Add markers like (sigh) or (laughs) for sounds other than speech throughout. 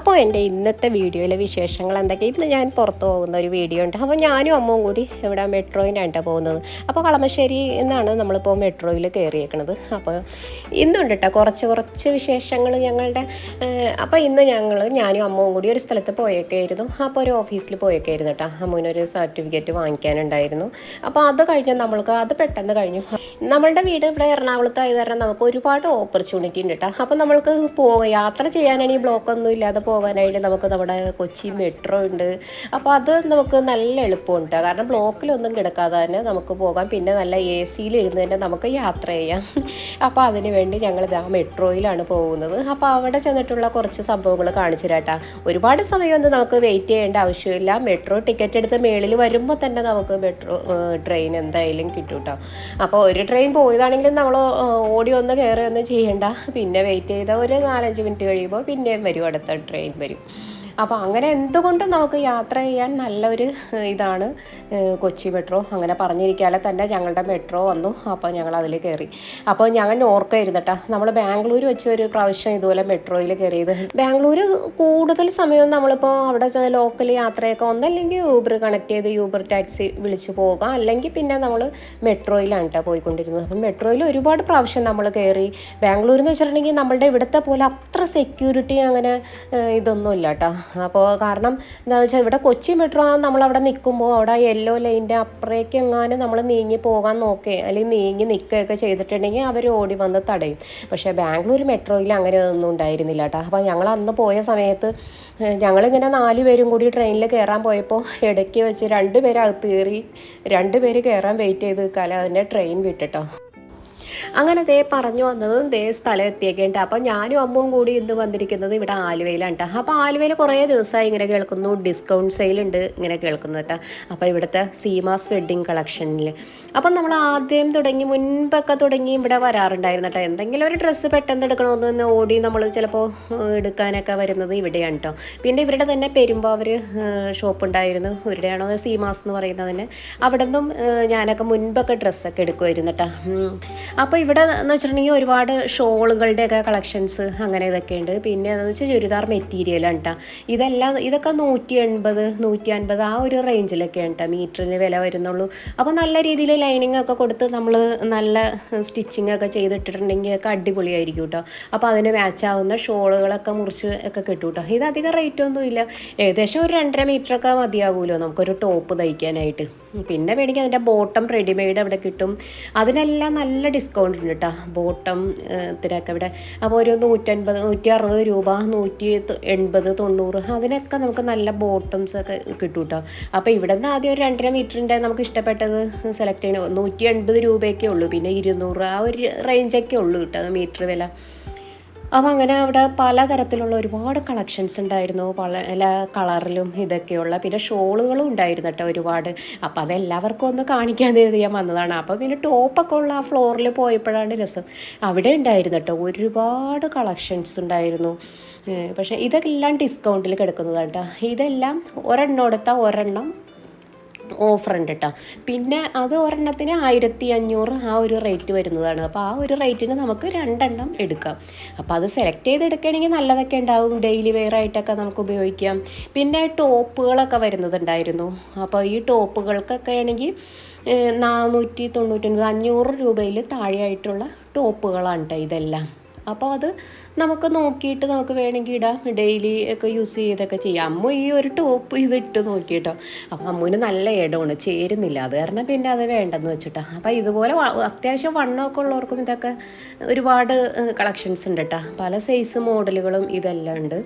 അപ്പോൾ എന്റെ ഇന്നത്തെ വീഡിയോയിലെ വിശേഷങ്ങൾ എന്തൊക്കെ? ഇന്ന് ഞാൻ പുറത്ത് പോകുന്ന ഒരു വീഡിയോ ഉണ്ട്. അപ്പോൾ ഞാനും അമ്മവും കൂടി ഇവിടെ മെട്രോയിനായിട്ടാണ് പോകുന്നത്. അപ്പോൾ കളമശ്ശേരി എന്നാണ് നമ്മളിപ്പോൾ മെട്രോയിൽ കയറിയേക്കണത്. അപ്പോൾ ഇന്നുണ്ട് കേട്ടോ കുറച്ച് കുറച്ച് വിശേഷങ്ങൾ ഞങ്ങളുടെ. അപ്പോൾ ഇന്ന് ഞങ്ങൾ ഞാനും അമ്മവും കൂടി ഒരു സ്ഥലത്ത് പോയേക്കായിരുന്നു. അപ്പോൾ ഒരു ഓഫീസിൽ പോയേക്കായിരുന്നു കേട്ടോ അമ്മുവിനൊരു സർട്ടിഫിക്കറ്റ് വാങ്ങിക്കാനുണ്ടായിരുന്നു. അപ്പോൾ അത് കഴിഞ്ഞ് നമ്മൾക്ക് അത് പെട്ടെന്ന് കഴിഞ്ഞു. നമ്മളുടെ വീട് ഇവിടെ എറണാകുളത്തായത് കാരണം നമുക്ക് ഒരുപാട് ഓപ്പർച്യൂണിറ്റി ഉണ്ട് കേട്ടോ അപ്പോൾ നമ്മൾക്ക് പോ യാത്ര ചെയ്യാനാണെങ്കിൽ ബ്ലോക്ക് ഒന്നും ഇല്ലാതെ പോകാനായിട്ട് നമുക്ക് നമ്മുടെ കൊച്ചി മെട്രോ ഉണ്ട്. അപ്പോൾ അത് നമുക്ക് നല്ല എളുപ്പമുണ്ട്. കാരണം ബ്ലോക്കിലൊന്നും കിടക്കാതെ തന്നെ നമുക്ക് പോകാം. പിന്നെ നല്ല എ സിയിലിരുന്ന് തന്നെ നമുക്ക് യാത്ര ചെയ്യാം. അപ്പോൾ അതിന് വേണ്ടി ഞങ്ങൾ ആ മെട്രോയിലാണ് പോകുന്നത്. അപ്പോൾ അവിടെ ചെന്നിട്ടുള്ള കുറച്ച് സംഭവങ്ങൾ കാണിച്ചു തരാട്ടാ ഒരുപാട് സമയമൊന്നും നമുക്ക് വെയിറ്റ് ചെയ്യേണ്ട ആവശ്യമില്ല. മെട്രോ ടിക്കറ്റ് എടുത്ത് മേളിൽ വരുമ്പോൾ തന്നെ നമുക്ക് മെട്രോ ട്രെയിൻ എന്തായാലും കിട്ടും കേട്ടോ. അപ്പോൾ ഒരു ട്രെയിൻ പോയതാണെങ്കിലും നമ്മൾ ഓടി ഒന്ന് കയറി ഒന്നും ചെയ്യണ്ട. പിന്നെ വെയിറ്റ് ചെയ്ത ഒരു നാലഞ്ച് മിനിറ്റ് കഴിയുമ്പോൾ പിന്നെയും വരും അടുത്ത ട്രെയിൻ വരും അപ്പോൾ അങ്ങനെ എന്തുകൊണ്ടും നമുക്ക് യാത്ര ചെയ്യാൻ നല്ലൊരു ഇതാണ് കൊച്ചി മെട്രോ? അങ്ങനെ പറഞ്ഞിരിക്കാതെ തന്നെ ഞങ്ങളുടെ മെട്രോ വന്നു. അപ്പോൾ ഞങ്ങൾ അതിൽ കയറി അപ്പോൾ ഞങ്ങൾ ഓർക്കായിരുന്നു കേട്ടോ നമ്മൾ ബാംഗ്ലൂർ വെച്ച് ഒരു പ്രാവശ്യം ഇതുപോലെ മെട്രോയിൽ കയറിയത് ബാംഗ്ലൂർ കൂടുതൽ സമയം നമ്മളിപ്പോൾ അവിടെ ലോക്കൽ യാത്രയൊക്കെ ഒന്നല്ലെങ്കിൽ യൂബർ കണക്ട് ചെയ്ത് യൂബർ ടാക്സി വിളിച്ച് പോകാം. അല്ലെങ്കിൽ പിന്നെ നമ്മൾ മെട്രോയിലാണ് കേട്ടോ പോയിക്കൊണ്ടിരുന്നത്. അപ്പം മെട്രോയിൽ ഒരുപാട് പ്രാവശ്യം നമ്മൾ കയറി ബാംഗ്ലൂർ എന്ന് വെച്ചിട്ടുണ്ടെങ്കിൽ നമ്മളുടെ ഇവിടുത്തെ പോലെ അത്ര സെക്യൂരിറ്റി അങ്ങനെ ഇതൊന്നും ഇല്ല കേട്ടോ അപ്പോൾ കാരണം എന്താണെന്ന് വെച്ചാൽ ഇവിടെ കൊച്ചി മെട്രോ നമ്മളവിടെ നിൽക്കുമ്പോൾ അവിടെ യെല്ലോ ലൈന്റെ അപ്പുറേക്ക് എങ്ങാനും നമ്മൾ നീങ്ങി പോകാൻ നോക്കേ അല്ലെങ്കിൽ നീങ്ങി നിൽക്കുകയൊക്കെ ചെയ്തിട്ടുണ്ടെങ്കിൽ അവർ ഓടി വന്ന് തടയും. പക്ഷേ ബാംഗ്ലൂർ മെട്രോയിൽ അങ്ങനെ ഒന്നും ഉണ്ടായിരുന്നില്ല കേട്ടോ അപ്പോൾ ഞങ്ങൾ അന്ന് പോയ സമയത്ത് ഞങ്ങളിങ്ങനെ നാല് പേരും കൂടി ട്രെയിനിൽ കയറാൻ പോയപ്പോൾ ഇടയ്ക്ക് വെച്ച് രണ്ട് പേര് കയറി രണ്ട് പേര് കയറാൻ വെയിറ്റ് ചെയ്ത് നിൽക്കാതെ അതിന്റെ ട്രെയിൻ വിട്ടിട്ടോ. അങ്ങനെ ദേ പറഞ്ഞു വന്നതും ദേ സ്ഥലം എത്തിയേക്കേണ്ട അപ്പം ഞാനും അമ്മവും കൂടി ഇന്ന് വന്നിരിക്കുന്നത് ഇവിടെ ആലുവയിലാണ് കേട്ടോ അപ്പോൾ ആലുവയിൽ കുറേ ദിവസമായി ഇങ്ങനെ കേൾക്കുന്നു. ഡിസ്കൗണ്ട് സെയിലുണ്ട് ഇങ്ങനെ കേൾക്കുന്നത് കേട്ടോ അപ്പോൾ ഇവിടുത്തെ സീമാസ് വെഡ്ഡിങ് കളക്ഷനിൽ. അപ്പം നമ്മൾ ആദ്യം തുടങ്ങി മുൻപൊക്കെ തുടങ്ങി ഇവിടെ വരാറുണ്ടായിരുന്നു കേട്ടോ എന്തെങ്കിലും ഒരു ഡ്രസ്സ് പെട്ടെന്ന് എടുക്കണമെന്ന് ഓടി നമ്മൾ ചിലപ്പോൾ എടുക്കാനൊക്കെ വരുന്നത് ഇവിടെയാണ് കേട്ടോ പിന്നെ ഇവരുടെ തന്നെ പെരുമ്പാവൂർ ഷോപ്പ് ഉണ്ടായിരുന്നു. ഇവരുടെയാണോ സീമാസ് എന്ന് പറയുന്നതിന് അവിടെ നിന്നും ഞാനൊക്കെ മുൻപൊക്കെ ഡ്രസ്സൊക്കെ എടുക്കുമായിരുന്നു കേട്ടോ. അപ്പോൾ ഇവിടെ എന്ന് വെച്ചിട്ടുണ്ടെങ്കിൽ ഒരുപാട് ഷോളുകളുടെയൊക്കെ കളക്ഷൻസ് അങ്ങനെ ഇതൊക്കെ ഉണ്ട്. പിന്നെ എന്ന് വെച്ചാൽ ചുരിദാർ മെറ്റീരിയലാണ് കേട്ടോ ഇതെല്ലാം ഇതൊക്കെ നൂറ്റി എൺപത് നൂറ്റി അൻപത് ആ ഒരു റേഞ്ചിലൊക്കെ കേട്ടോ മീറ്ററിന് വില വരുന്നുള്ളൂ. അപ്പോൾ നല്ല രീതിയിൽ ലൈനിങ് ഒക്കെ കൊടുത്ത് നമ്മൾ നല്ല സ്റ്റിച്ചിങ് ഒക്കെ ചെയ്തിട്ടിട്ടുണ്ടെങ്കിൽ ഒക്കെ അടിപൊളിയായിരിക്കും കേട്ടോ അപ്പോൾ അതിന് മാച്ച് ആവുന്ന ഷോളുകളൊക്കെ മുറിച്ച് ഒക്കെ കിട്ടും കേട്ടോ ഇത് അധികം റേറ്റ് ഒന്നും ഇല്ല. ഏകദേശം ഒരു രണ്ടര മീറ്റർ ഒക്കെ മതിയാകുമല്ലോ നമുക്കൊരു ടോപ്പ് തയ്ക്കാനായിട്ട്. പിന്നെ വേണമെങ്കിൽ അതിന്റെ ബോട്ടം റെഡിമെയ്ഡ് അവിടെ കിട്ടും. അതിനെല്ലാം നല്ല ഡിസ്കൗണ്ട് ഉണ്ട് കേട്ടോ ബോട്ടം ഇതിനൊക്കെ ഇവിടെ അപ്പോൾ ഒരു നൂറ്റൻപത് നൂറ്റി അറുപത് രൂപ നൂറ്റി എൺപത് തൊണ്ണൂറ് അതിനൊക്കെ നമുക്ക് നല്ല ബോട്ടംസ് ഒക്കെ കിട്ടും കേട്ടോ അപ്പോൾ ഇവിടെ നിന്ന് ആദ്യം ഒരു രണ്ടര മീറ്ററിന്റെ നമുക്ക് ഇഷ്ടപ്പെട്ടത് സെലക്ട് ചെയ്യണം നൂറ്റി എൺപത് രൂപയൊക്കെ ഉള്ളൂ. പിന്നെ ഇരുന്നൂറ് ആ ഒരു റേഞ്ചൊക്കെ ഉള്ളൂ കേട്ടോ മീറ്റർ വില. അപ്പോൾ അങ്ങനെ അവിടെ പലതരത്തിലുള്ള ഒരുപാട് കളക്ഷൻസ് ഉണ്ടായിരുന്നു. പല കളറിലും ഇതൊക്കെയുള്ള. പിന്നെ ഷോളുകളും ഉണ്ടായിരുന്നു കേട്ടോ ഒരുപാട്. അപ്പോൾ അതെല്ലാവർക്കും ഒന്ന് കാണിക്കാൻ കരുതി ഞാൻ വന്നതാണ്. അപ്പോൾ പിന്നെ ടോപ്പൊക്കെ ഉള്ള ആ ഫ്ലോറിൽ പോയപ്പോഴാണ് രസം. അവിടെ ഉണ്ടായിരുന്നു കേട്ടോ ഒരുപാട് കളക്ഷൻസ് ഉണ്ടായിരുന്നു. പക്ഷേ ഇതെല്ലാം ഡിസ്കൗണ്ടിൽ കിടക്കുന്നതാണ് കേട്ടോ ഇതെല്ലാം ഒരെണ്ണം എടുത്താൽ ഒരെണ്ണം ഓഫർ ഉണ്ട് കേട്ടോ പിന്നെ അത് ഒരെണ്ണത്തിന് ആയിരത്തി അഞ്ഞൂറ് ആ ഒരു റേറ്റ് വരുന്നതാണ്. അപ്പോൾ ആ ഒരു റേറ്റിന് നമുക്ക് രണ്ടെണ്ണം എടുക്കാം. അപ്പോൾ അത് സെലക്ട് ചെയ്ത് എടുക്കുകയാണെങ്കിൽ നല്ലതൊക്കെ ഉണ്ടാവും. ഡെയിലി വെയർ ആയിട്ടൊക്കെ നമുക്ക് ഉപയോഗിക്കാം. പിന്നെ ടോപ്പുകളൊക്കെ വരുന്നതുണ്ടായിരുന്നു. അപ്പോൾ ഈ ടോപ്പുകൾക്കൊക്കെ ആണെങ്കിൽ നാനൂറ്റി തൊണ്ണൂറ്റൊൻപത് അഞ്ഞൂറ് രൂപയിൽ താഴെയായിട്ടുള്ള ടോപ്പുകളാണ് കേട്ടോ ഇതെല്ലാം. അപ്പോൾ അത് നമുക്ക് നോക്കിയിട്ട് നമുക്ക് വേണമെങ്കിൽ ഇടാം. ഡെയിലി ഒക്കെ യൂസ് ചെയ്തൊക്കെ ചെയ്യാം. അമ്മു ഈ ഒരു ടോപ്പ് ഇത് ഇട്ട് നോക്കിയിട്ടോ. അപ്പം അമ്മുവിന് നല്ല ഇടമാണ് ചേരുന്നില്ല. അത് കാരണം പിന്നെ അത് വേണ്ടെന്ന് വെച്ചിട്ടാ. അപ്പം ഇതുപോലെ അത്യാവശ്യം വണ്ണമൊക്കെ ഉള്ളവർക്കും ഇതൊക്കെ ഒരുപാട് കളക്ഷൻസ് ഉണ്ട് കേട്ടോ പല സൈസ് മോഡലുകളും ഇതെല്ലാം ഉണ്ട്.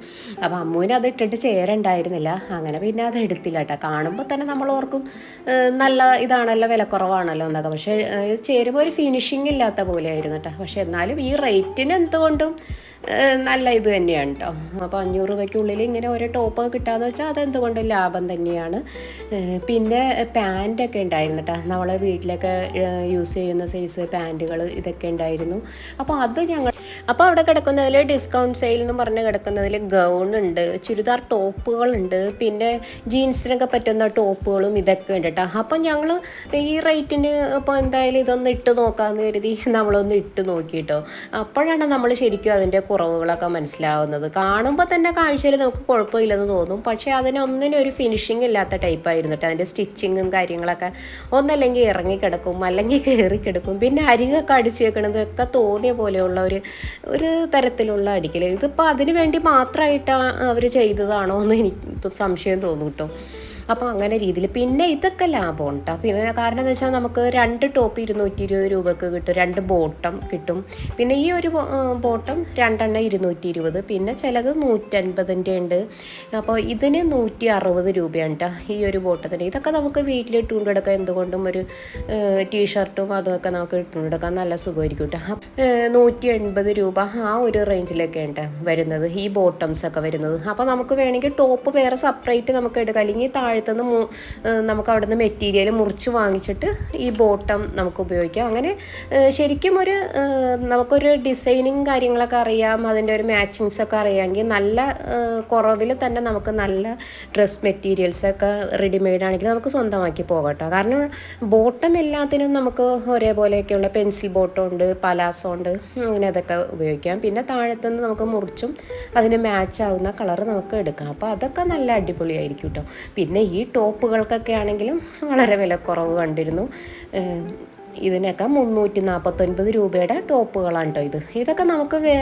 അപ്പം അമ്മുവിന് അത് ഇട്ടിട്ട് ചേരണ്ടായിരുന്നില്ല. അങ്ങനെ പിന്നെ അത് എടുത്തില്ല കേട്ടോ കാണുമ്പോൾ തന്നെ നമ്മൾ ഓർക്കും നല്ല ഇതാണല്ലോ വിലക്കുറവാണല്ലോ എന്നൊക്കെ. പക്ഷേ ചേരുമ്പോൾ ഒരു ഫിനിഷിംഗ് ഇല്ലാത്ത പോലെ ആയിരുന്നു കേട്ടോ പക്ഷേ എന്നാലും ഈ റേറ്റിന് ഏഹ്, നല്ല ഇത് തന്നെയാണ് കേട്ടോ അപ്പോൾ അഞ്ഞൂറ് രൂപയ്ക്കുള്ളിൽ ഇങ്ങനെ ഒരു ടോപ്പ് കിട്ടാന്ന് വെച്ചാൽ അതെന്തുകൊണ്ടും ലാഭം തന്നെയാണ്. പിന്നെ പാന്റൊക്കെ ഉണ്ടായിരുന്നു കേട്ടോ നമ്മളെ വീട്ടിലൊക്കെ യൂസ് ചെയ്യുന്ന സൈസ് പാന്റുകൾ ഇതൊക്കെ ഉണ്ടായിരുന്നു. അപ്പോൾ അത് ഞങ്ങൾ അപ്പോൾ അവിടെ കിടക്കുന്നതിൽ ഡിസ്കൗണ്ട് സെയിൽ എന്ന് പറഞ്ഞ് കിടക്കുന്നതിൽ ഗൗൺ ഉണ്ട് ചുരിദാർ ടോപ്പുകളുണ്ട് പിന്നെ ജീൻസിനൊക്കെ പറ്റുന്ന ടോപ്പുകളും ഇതൊക്കെ ഉണ്ട് കേട്ടോ അപ്പം ഞങ്ങൾ ഈ റേറ്റിന് ഇപ്പോൾ എന്തായാലും ഇതൊന്ന് ഇട്ട് നോക്കാമെന്ന് കരുതി നമ്മളൊന്ന് ഇട്ട് നോക്കി കേട്ടോ അപ്പോഴാണ് നമ്മൾ ശരിക്കും അതിന്റെ കുറവുകളൊക്കെ മനസ്സിലാവുന്നത്. കാണുമ്പോൾ തന്നെ കാഴ്ചയിൽ നമുക്ക് കുഴപ്പമില്ലെന്ന് തോന്നും. പക്ഷേ അതിനൊന്നിനും ഒരു ഫിനിഷിംഗ് ഇല്ലാത്ത ടൈപ്പായിരുന്നു കേട്ടോ അതിന്റെ സ്റ്റിച്ചിങ്ങും കാര്യങ്ങളൊക്കെ ഒന്നല്ലെങ്കിൽ ഇറങ്ങിക്കിടക്കും അല്ലെങ്കിൽ കയറി കിടക്കും പിന്നെ അരികൊക്കെ അടിച്ചു വെക്കണതൊക്കെ തോന്നിയ പോലെയുള്ള ഒരു ഒരു തരത്തിലുള്ള അടിക്കൽ ഇതിപ്പോൾ അതിന് വേണ്ടി മാത്രമായിട്ടാണ് അവർ ചെയ്തതാണോ എന്ന് എനിക്ക് സംശയം തോന്നും കേട്ടോ അപ്പോൾ അങ്ങനെ രീതിയിൽ. പിന്നെ ഇതൊക്കെ ലാഭം കേട്ടോ പിന്നെ കാരണം എന്ന് വെച്ചാൽ നമുക്ക് രണ്ട് ടോപ്പ് ഇരുന്നൂറ്റി ഇരുപത് രൂപക്ക് കിട്ടും രണ്ട് ബോട്ടം കിട്ടും. പിന്നെ ഈ ഒരു ബോട്ടം രണ്ടെണ്ണം ഇരുന്നൂറ്റി ഇരുപത് പിന്നെ ചിലത് നൂറ്റൻപതിന്റെ ഉണ്ട്. അപ്പോൾ ഇതിന് നൂറ്റി അറുപത് രൂപയാണ് കേട്ടോ ഈ ഒരു ബോട്ടത്തിന്. ഇതൊക്കെ നമുക്ക് വീട്ടിലിട്ട് കൊണ്ടെടുക്കാം എന്തുകൊണ്ടും ഒരു ടീഷർട്ടും അതുമൊക്കെ നമുക്ക് ഇട്ടുകൊണ്ടെടുക്കാൻ നല്ല സുഖമായിരിക്കും കേട്ടോ നൂറ്റി എൺപത് രൂപ ആ ഒരു റേഞ്ചിലൊക്കെ ഉണ്ട് വരുന്നത്. ഈ ബോട്ടംസ് ഒക്കെ വരുന്നത്. അപ്പോൾ നമുക്ക് വേണമെങ്കിൽ ടോപ്പ് വേറെ സെപ്പറേറ്റ് നമുക്ക് എടുക്കാം. അല്ലെങ്കിൽ താഴത്തുനിന്ന് നമുക്ക് അവിടെ നിന്ന് മെറ്റീരിയൽ മുറിച്ച് വാങ്ങിച്ചിട്ട് ഈ ബോട്ടം നമുക്ക് ഉപയോഗിക്കാം. അങ്ങനെ ശരിക്കും ഒരു നമുക്കൊരു ഡിസൈനിങ് കാര്യങ്ങളൊക്കെ അറിയാം അതിന്റെ ഒരു മാച്ചിങ്സ് ഒക്കെ അറിയാമെങ്കിൽ നല്ല കുറവിൽ തന്നെ നമുക്ക് നല്ല ഡ്രസ് മെറ്റീരിയൽസ് ഒക്കെ റെഡിമെയ്ഡ് ആണെങ്കിൽ നമുക്ക് സ്വന്തമാക്കി പോകട്ടോ കാരണം ബോട്ടം എല്ലാത്തിനും നമുക്ക് ഒരേപോലെയൊക്കെയുള്ള പെൻസിൽ ബോട്ടം ഉണ്ട് പലാസോ ഉണ്ട് അങ്ങനെ അതൊക്കെ ഉപയോഗിക്കാം. പിന്നെ താഴത്തുനിന്ന് നമുക്ക് മുറിച്ചും അതിന് മാച്ച് ആവുന്ന കളർ നമുക്ക് എടുക്കാം. അപ്പോൾ അതൊക്കെ നല്ല അടിപൊളിയായിരിക്കും കേട്ടോ. പിന്നെ ഈ ടോപ്പുകൾക്കൊക്കെ ആണെങ്കിലും വളരെ വിലക്കുറവ് കണ്ടിരുന്നു. ഇതിനൊക്കെ മുന്നൂറ്റി നാൽപ്പത്തൊൻപത് രൂപയുടെ ടോപ്പുകളാണ് കേട്ടോ ഇത്. ഇതൊക്കെ നമുക്ക് വേ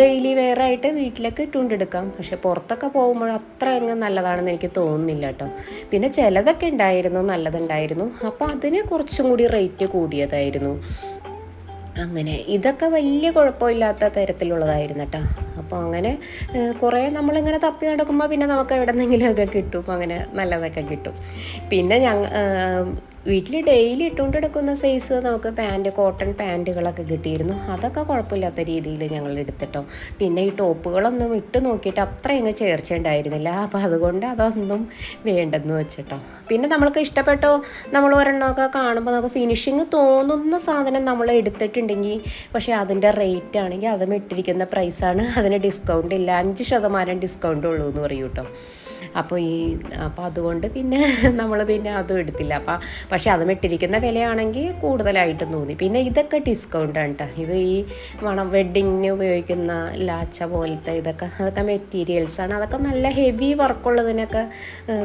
ഡെയിലി വെയർ ആയിട്ട് വീട്ടിലേക്ക് ഇട്ടുകൊണ്ടെടുക്കാം. പക്ഷെ പുറത്തൊക്കെ പോകുമ്പോൾ അത്ര അങ്ങ് നല്ലതാണെന്ന് എനിക്ക് തോന്നുന്നില്ല കേട്ടോ പിന്നെ ചിലതൊക്കെ ഉണ്ടായിരുന്നു നല്ലതുണ്ടായിരുന്നു. അപ്പോൾ അതിന് കുറച്ചും കൂടി റേറ്റ് കൂടിയതായിരുന്നു. അങ്ങനെ ഇതൊക്കെ വലിയ കുഴപ്പമില്ലാത്ത തരത്തിലുള്ളതായിരുന്നു കേട്ടോ അപ്പോൾ അങ്ങനെ കുറേ നമ്മളിങ്ങനെ തപ്പി നടക്കുമ്പോൾ പിന്നെ നമുക്ക് എവിടെ നിന്നെങ്കിലുമൊക്കെ കിട്ടും അങ്ങനെ നല്ലതൊക്കെ കിട്ടും. പിന്നെ ഞങ്ങൾ വീട്ടിൽ ഡെയിലി ഇട്ടുകൊണ്ട് എടുക്കുന്ന സൈസ് നമുക്ക് പാന്റ് കോട്ടൺ പാന്റുകളൊക്കെ കിട്ടിയിരുന്നു. അതൊക്കെ കുഴപ്പമില്ലാത്ത രീതിയിൽ ഞങ്ങൾ എടുത്തിട്ടോ. പിന്നെ ഈ ടോപ്പുകളൊന്നും ഇട്ട് നോക്കിയിട്ട് അത്ര അങ്ങ് ചേർച്ചയുണ്ടായിരുന്നില്ല അപ്പോൾ അതുകൊണ്ട് അതൊന്നും വേണ്ടെന്ന് വെച്ചിട്ടോ. പിന്നെ നമ്മൾക്ക് ഇഷ്ടപ്പെട്ടോ? നമ്മൾ ഒരെണ്ണമൊക്കെ കാണുമ്പോൾ നമുക്ക് ഫിനിഷിങ് തോന്നുന്ന സാധനം നമ്മൾ എടുത്തിട്ടുണ്ടെങ്കിൽ പക്ഷേ അതിന്റെ റേറ്റ് ആണെങ്കിൽ അതും ഇട്ടിരിക്കുന്ന പ്രൈസാണ് അതിന് ഡിസ്കൗണ്ട് ഇല്ല. അഞ്ച് ശതമാനം ഡിസ്കൗണ്ട് ഉള്ളൂ എന്ന് പറയൂ കേട്ടോ അപ്പോൾ ഈ അപ്പോൾ അതുകൊണ്ട് പിന്നെ (laughs) നമ്മൾ പിന്നെ അതും എടുത്തില്ല. അപ്പം പക്ഷേ അതും മെട്ടിരിക്കുന്ന വിലയാണെങ്കിൽ കൂടുതലായിട്ടും തോന്നി. പിന്നെ ഇതൊക്കെ ഡിസ്കൗണ്ടാണ് കേട്ടോ ഇത് ഈ വേണം വെഡ്ഡിങ്ങിന് ഉപയോഗിക്കുന്ന ലാച്ച പോലത്തെ ഇതൊക്കെ അതൊക്കെ മെറ്റീരിയൽസാണ് അതൊക്കെ നല്ല ഹെവി വർക്കുള്ളതിനൊക്കെ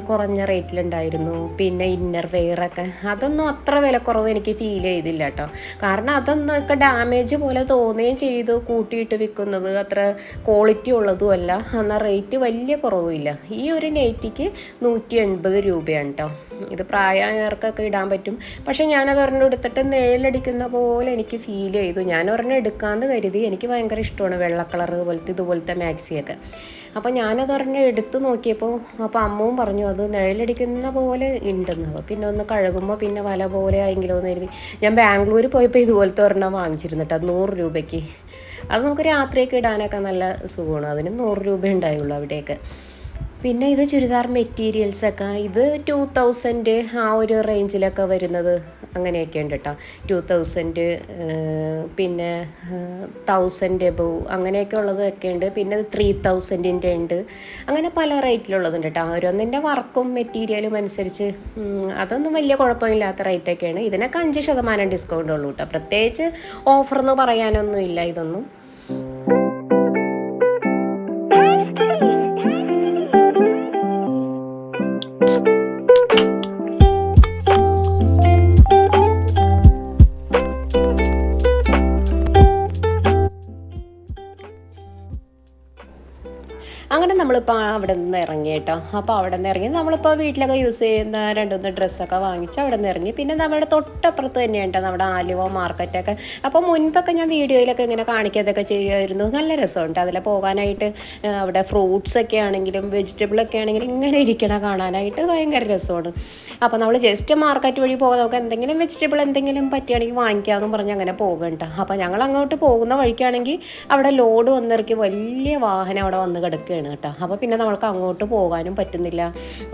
കുറഞ്ഞ റേറ്റിലുണ്ടായിരുന്നു പിന്നെ ഇന്നർ വെയറൊക്കെ അതൊന്നും അത്ര വിലക്കുറവ് എനിക്ക് ഫീൽ ചെയ്തില്ല കേട്ടോ കാരണം അതൊന്നൊക്കെ ഡാമേജ് പോലെ തോന്നുകയും ചെയ്തു. കൂട്ടിയിട്ട് വിൽക്കുന്നത് അത്ര ക്വാളിറ്റി ഉള്ളതും അല്ല. എന്നാൽ റേറ്റ് വലിയ കുറവുമില്ല. ഈ ഒരു നൈറ്റിക്ക് നൂറ്റി എൺപത് രൂപയാണ് കേട്ടോ ഇത് പ്രായമായവർക്കൊക്കെ ഇടാൻ പറ്റും. പക്ഷേ ഞാനത് ഒരെണ്ണം എടുത്തിട്ട് നിഴലടിക്കുന്ന പോലെ എനിക്ക് ഫീൽ ചെയ്തു. ഞാൻ ഒരെണ്ണം എടുക്കാമെന്ന് കരുതി എനിക്ക് ഭയങ്കര ഇഷ്ടമാണ് വെള്ള കളർ പോലത്തെ ഇതുപോലത്തെ മാക്സിയൊക്കെ അപ്പോൾ ഞാനത് ഒരെണ്ണം എടുത്തു നോക്കിയപ്പോൾ അപ്പോൾ അമ്മവും പറഞ്ഞു അത് നിഴലടിക്കുന്ന പോലെ ഉണ്ടെന്ന്. അപ്പോൾ പിന്നെ ഒന്ന് കഴുകുമ്പോൾ പിന്നെ വല പോലെ ആയെങ്കിലോ എന്ന് കരുതി. ഞാൻ ബാംഗ്ലൂർ പോയപ്പോൾ ഇതുപോലത്തെ ഒരെണ്ണം വാങ്ങിച്ചിരുന്നു കേട്ടോ നൂറ് രൂപയ്ക്ക്. അത് നമുക്ക് രാത്രിയൊക്കെ ഇടാനൊക്കെ നല്ല സുഖമാണ്. അതിന് നൂറ് രൂപ ഉണ്ടായുള്ളൂ അവിടെയൊക്കെ. പിന്നെ ഇത് ചുരിദാർ മെറ്റീരിയൽസ് ഒക്കെ. ഇത് ടു തൗസൻഡ് ആ ഒരു റേഞ്ചിലൊക്കെ വരുന്നത് അങ്ങനെയൊക്കെ ഉണ്ട് കേട്ടോ ടു തൗസൻഡ് പിന്നെ തൗസൻഡ് എബോ അങ്ങനെയൊക്കെ ഉള്ളതൊക്കെ ഉണ്ട്. പിന്നെ ത്രീ തൗസൻഡിന്റെ ഉണ്ട്. അങ്ങനെ പല റേറ്റിലുള്ളതുണ്ട് കേട്ടോ ഓരോന്നിന്റെ വർക്കും മെറ്റീരിയലും അനുസരിച്ച് അതൊന്നും വലിയ കുഴപ്പമില്ലാത്ത റേറ്റൊക്കെയാണ് ഇതിനൊക്കെ അഞ്ച് ശതമാനം ഡിസ്കൗണ്ട് ഉള്ളൂ കേട്ടോ പ്രത്യേകിച്ച് ഓഫർ എന്ന് പറയാനൊന്നും ഇല്ല ഇതൊന്നും. അവിടെ നിന്ന് ഇറങ്ങി കേട്ടോ. അപ്പോൾ അവിടെ നിന്ന് ഇറങ്ങി. നമ്മളിപ്പോൾ വീട്ടിലൊക്കെ യൂസ് ചെയ്യുന്ന രണ്ടുമൂന്ന് ഡ്രസ്സൊക്കെ വാങ്ങിച്ച് അവിടെ നിന്ന് ഇറങ്ങി. പിന്നെ നമ്മുടെ തൊട്ടപ്പുറത്ത് തന്നെയുണ്ട് നമ്മുടെ ആലുവ മാർക്കറ്റൊക്കെ അപ്പോൾ മുൻപൊക്കെ ഞാൻ വീഡിയോയിലൊക്കെ ഇങ്ങനെ കാണിക്കാതൊക്കെ ചെയ്യുമായിരുന്നു. നല്ല രസമുണ്ട്. അതിൽ പോകാനായിട്ട് അവിടെ ഫ്രൂട്ട്സ് ഒക്കെ ആണെങ്കിലും വെജിറ്റബിൾ ഒക്കെ ആണെങ്കിലും ഇങ്ങനെ ഇരിക്കണ കാണാനായിട്ട് ഭയങ്കര രസമാണ്. അപ്പോൾ നമ്മൾ ജസ്റ്റ് മാർക്കറ്റ് വഴി പോകാൻ നമുക്ക് എന്തെങ്കിലും വെജിറ്റബിൾ എന്തെങ്കിലും പറ്റുകയാണെങ്കിൽ വാങ്ങിക്കാമെന്ന് പറഞ്ഞ് അങ്ങനെ പോകണ്ട അപ്പോൾ ഞങ്ങൾ അങ്ങോട്ട് പോകുന്ന വഴിക്കാണെങ്കിൽ അവിടെ ലോഡ് വന്നിറക്കി വലിയ വാഹനം അവിടെ വന്ന് കിടക്കുകയാണ് കേട്ടോ അപ്പോൾ പിന്നെ നമ്മൾക്ക് അങ്ങോട്ട് പോകാനും പറ്റുന്നില്ല.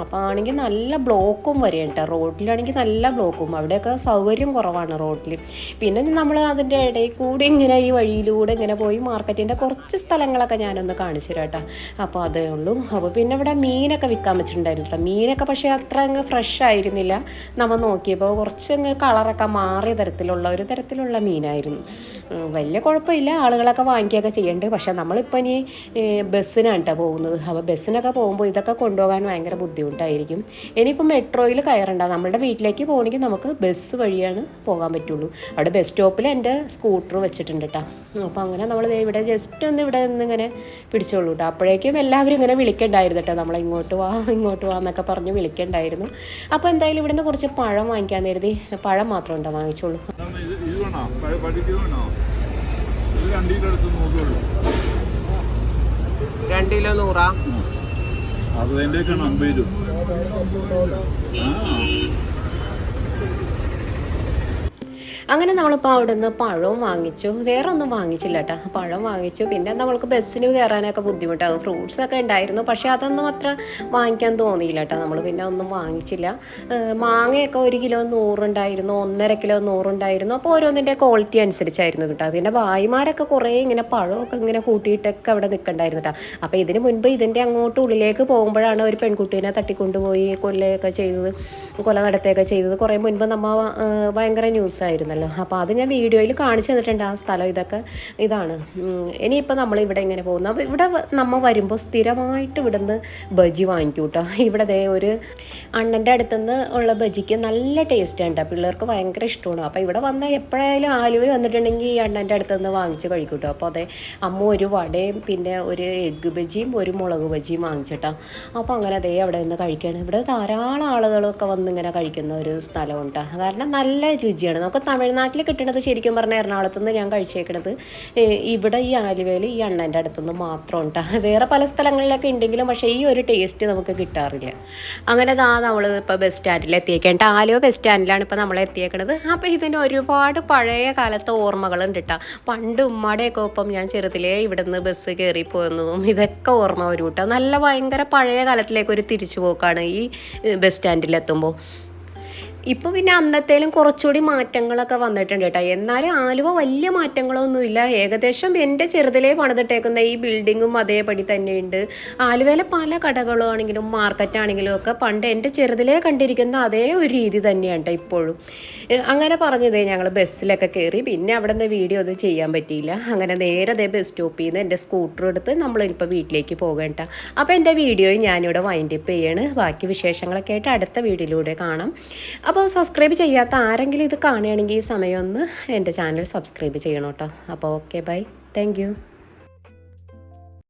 അപ്പോൾ ആണെങ്കിൽ നല്ല ബ്ലോക്കും വരെയുണ്ട് റോഡിലാണെങ്കിൽ നല്ല ബ്ലോക്കും. അവിടെയൊക്കെ സൗകര്യം കുറവാണ് റോഡിൽ പിന്നെ നമ്മൾ അതിന്റെ ഇടയിൽ കൂടി ഇങ്ങനെ ഈ വഴിയിലൂടെ ഇങ്ങനെ പോയി മാർക്കറ്റിന്റെ കുറച്ച് സ്ഥലങ്ങളൊക്കെ ഞാനൊന്ന് കാണിച്ചു കേട്ടോ. അപ്പോൾ അതേ ഉള്ളൂ. അപ്പോൾ പിന്നെ ഇവിടെ മീനൊക്കെ വിൽക്കാൻ വെച്ചിട്ടുണ്ടായിരുന്നു മീനൊക്കെ പക്ഷേ അത്ര അങ്ങ് ഫ്രഷ് ആയിരുന്നില്ല. നമ്മൾ നോക്കിയപ്പോൾ കുറച്ച് അങ്ങ് കളറൊക്കെ മാറിയ തരത്തിലുള്ള ഒരു തരത്തിലുള്ള മീനായിരുന്നു. വലിയ കുഴപ്പമില്ല. ആളുകളൊക്കെ വാങ്ങിക്കുകയൊക്കെ ചെയ്യേണ്ടത് പക്ഷേ നമ്മളിപ്പോൾ ഇനി ബസ്സിനാണ് കേട്ടോ പോകുന്നത്. അപ്പോൾ ബസ്സിനൊക്കെ പോകുമ്പോൾ ഇതൊക്കെ കൊണ്ടുപോകാൻ ഭയങ്കര ബുദ്ധിമുട്ടായിരിക്കും. ഇനിയിപ്പോൾ മെട്രോയിൽ കയറണ്ട. നമ്മുടെ വീട്ടിലേക്ക് പോകണമെങ്കിൽ നമുക്ക് ബസ് വഴിയാണ് പോകാൻ പറ്റുള്ളൂ. അവിടെ ബസ് സ്റ്റോപ്പിൽ എന്റെ സ്കൂട്ടർ വെച്ചിട്ടുണ്ട് കേട്ടോ അപ്പോൾ അങ്ങനെ നമ്മൾ ഇവിടെ ജസ്റ്റ് ഒന്ന് ഇവിടെ നിന്ന് ഇങ്ങനെ പിടിച്ചോളൂ കേട്ടോ അപ്പോഴേക്കും എല്ലാവരും ഇങ്ങനെ വിളിക്കണ്ടായിരുന്നു കേട്ടോ നമ്മളെ ഇങ്ങോട്ട് വാ ഇങ്ങോട്ട് വാ എന്നൊക്കെ പറഞ്ഞ് വിളിക്കണ്ടായിരുന്നു. അപ്പോൾ എന്തായാലും ഇവിടുന്ന് കുറച്ച് പഴം വാങ്ങിക്കാൻ കരുതി. പഴം മാത്രം ഉണ്ടോ വാങ്ങിച്ചോളൂ. ഇത് വേണോ? പഴ- പഠിക്കുക വേണോ? ഇത് രണ്ട് കിലോ എടുത്ത് നോക്കുള്ളൂ. രണ്ട് കിലോ നൂറാ? അത് അതിന്റെയൊക്കെയാണ് അമ്പത് രൂപ അങ്ങനെ നമ്മളിപ്പോൾ അവിടെ നിന്ന് പഴവും വാങ്ങിച്ചു. വേറെ ഒന്നും വാങ്ങിച്ചില്ല കേട്ടോ പഴം വാങ്ങിച്ചു. പിന്നെ നമ്മൾക്ക് ബസ്സിന് കയറാനൊക്കെ ബുദ്ധിമുട്ടാകും. ഫ്രൂട്ട്സ് ഒക്കെ ഉണ്ടായിരുന്നു. പക്ഷേ അതൊന്നും അത്ര വാങ്ങിക്കാൻ തോന്നിയില്ല കേട്ടോ നമ്മൾ പിന്നെ ഒന്നും വാങ്ങിച്ചില്ല. മാങ്ങയൊക്കെ ഒരു കിലോ നൂറുണ്ടായിരുന്നു. ഒന്നര കിലോ നൂറുണ്ടായിരുന്നു. അപ്പോൾ ഓരോന്നിന്റെ ക്വാളിറ്റി അനുസരിച്ചായിരുന്നു കേട്ടോ. പിന്നെ ഭായിമാരൊക്കെ കുറേ ഇങ്ങനെ പഴമൊക്കെ ഇങ്ങനെ കൂട്ടിയിട്ടൊക്കെ അവിടെ നിൽക്കണ്ടായിരുന്നു കേട്ടോ അപ്പോൾ ഇതിന് മുൻപ് ഇതിന്റെ അങ്ങോട്ട് ഉള്ളിലേക്ക് പോകുമ്പോഴാണ് ഒരു പെൺകുട്ടീനെ തട്ടിക്കൊണ്ടുപോയി കൊല്ലയൊക്കെ ചെയ്തത് കൊല നടത്തുകയൊക്കെ ചെയ്തത്. കുറേ മുൻപ് നമ്മൾ ഭയങ്കര ന്യൂസ് ആയിരുന്നല്ലോ അപ്പോൾ അത് ഞാൻ വീഡിയോയിൽ കാണിച്ചു തന്നിട്ടുണ്ട് ആ സ്ഥലം ഇതൊക്കെ. ഇതാണ്. ഇനിയിപ്പോൾ നമ്മൾ ഇവിടെ ഇങ്ങനെ പോകുന്നു? അപ്പോൾ ഇവിടെ നമ്മൾ നമ്മ വരുമ്പോൾ സ്ഥിരമായിട്ട് ഇവിടെ നിന്ന് ബജി വാങ്ങിക്കും കേട്ടോ ഇവിടെ ദേ ഒരു അണ്ണന്റെ അടുത്തുനിന്ന് ഉള്ള ബജിക്ക് നല്ല ടേസ്റ്റ് ഉണ്ട്. പിള്ളേർക്ക് ഭയങ്കര ഇഷ്ടമാണ്. അപ്പോൾ ഇവിടെ വന്ന എപ്പോഴായാലും ആലുവ വന്നിട്ടുണ്ടെങ്കിൽ ഈ അണ്ണന്റെ അടുത്തുനിന്ന് വാങ്ങിച്ച് കഴിക്കും കേട്ടോ അപ്പോൾ അതെ അമ്മ ഒരു വടയും പിന്നെ ഒരു എഗ്ഗ് ബജിയും ഒരു മുളക് ബജിയും വാങ്ങിച്ചിട്ടാ അപ്പോൾ അങ്ങനെ അതേ അവിടെ നിന്ന് കഴിക്കുകയാണ് ഇവിടെ ധാരാളം ആളുകളൊക്കെ വന്ന് ഇങ്ങനെ കഴിക്കുന്ന ഒരു സ്ഥലമുണ്ട് കാരണം നല്ല രുചിയാണ്. നമുക്ക് തമിഴ്നാട്ടിൽ കിട്ടുന്നത് ശരിക്കും പറഞ്ഞാൽ എറണാകുളത്ത് നിന്ന് ഞാൻ കഴിച്ചേക്കണത്. ഇവിടെ ഈ ആലുവയിൽ ഈ അണ്ണന്റെ അടുത്തുനിന്ന് മാത്രം ഉണ്ടാ വേറെ പല സ്ഥലങ്ങളിലൊക്കെ ഉണ്ടെങ്കിലും പക്ഷേ ഈ ഒരു ടേസ്റ്റ് നമുക്ക് കിട്ടാറില്ല. അങ്ങനെ ദാ നമ്മൾ ഇപ്പോൾ ബസ് സ്റ്റാൻഡിൽ എത്തിയേക്കേണ്ട ആലുവ ബസ് സ്റ്റാൻഡിലാണ് ഇപ്പോൾ നമ്മൾ എത്തിയേക്കണത്. അപ്പോൾ ഇതിന് ഒരുപാട് പഴയ കാലത്തെ ഓർമ്മകളുണ്ട് കേട്ടോ പണ്ട് ഉമ്മാടെയൊക്കെ ഒപ്പം ഞാൻ ചെറുതിലേ ഇവിടുന്ന് ബസ് കയറി പോകുന്നതും ഇതൊക്കെ ഓർമ്മ വരും കേട്ടോ നല്ല ഭയങ്കര പഴയ കാലത്തിലേക്ക് ഒരു തിരിച്ചുപോക്കാണ് ഈ ബസ് സ്റ്റാൻഡിലെത്തുമ്പോൾ ഇപ്പോൾ പിന്നെ അന്നത്തേലും കുറച്ചുകൂടി മാറ്റങ്ങളൊക്കെ വന്നിട്ടുണ്ട് കേട്ടോ. എന്നാലും ആലുവ വലിയ മാറ്റങ്ങളൊന്നുമില്ല. ഏകദേശം എന്റെ ചെറുതിലേ പണിതിട്ടേക്കുന്ന ഈ ബിൽഡിങ്ങും അതേപടി തന്നെയുണ്ട്. ആലുവയിലെ പല കടകളാണെങ്കിലും മാർക്കറ്റാണെങ്കിലും ഒക്കെ പണ്ട് എന്റെ ചെറുതിലേ കണ്ടിരിക്കുന്ന അതേ ഒരു രീതി തന്നെയാണ് ഇപ്പോഴും. അങ്ങനെ പറഞ്ഞതേ ഞങ്ങൾ ബസ്സിലൊക്കെ കയറി പിന്നെ അവിടെ നിന്ന് വീഡിയോ ഒന്നും ചെയ്യാൻ പറ്റിയില്ല. അങ്ങനെ നേരെ അതേ ബസ് സ്റ്റോപ്പിൽ നിന്ന് എന്റെ സ്കൂട്ടർ എടുത്ത് നമ്മളിപ്പോൾ വീട്ടിലേക്ക് പോകേണ്ട അപ്പോൾ എന്റെ വീഡിയോ ഞാനിവിടെ വൈൻഡപ്പ് ചെയ്യാണ്. ബാക്കി വിശേഷങ്ങളൊക്കെ ആയിട്ട് അടുത്ത വീഡിയോയിലൂടെ കാണാം. അപ്പോൾ സബ്സ്ക്രൈബ് ചെയ്യാത്ത ആരെങ്കിലും ഇത് കാണുകയാണെങ്കിൽ ഈ സമയം ഒന്ന് എന്റെ ചാനൽ സബ്സ്ക്രൈബ് ചെയ്യണം കേട്ടോ. അപ്പോൾ ഓക്കെ ബൈ താങ്ക്